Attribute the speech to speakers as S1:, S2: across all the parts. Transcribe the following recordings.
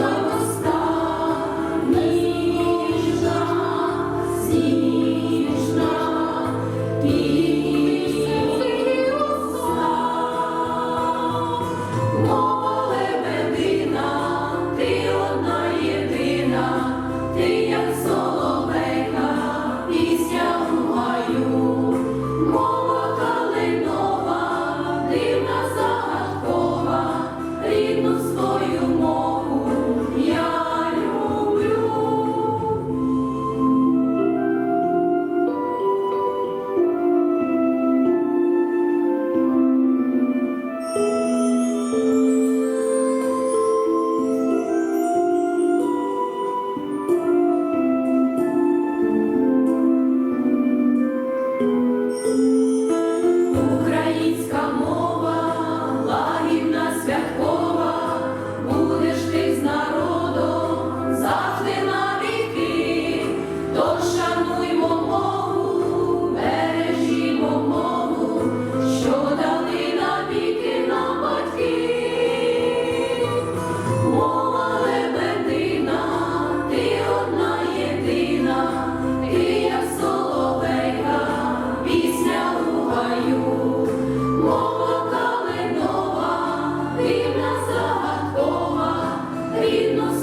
S1: show.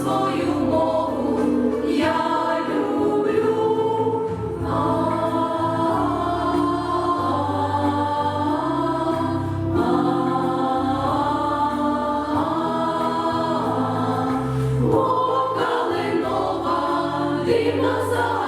S1: свою мову я люблю, а, а, а, а, а. Дивна за.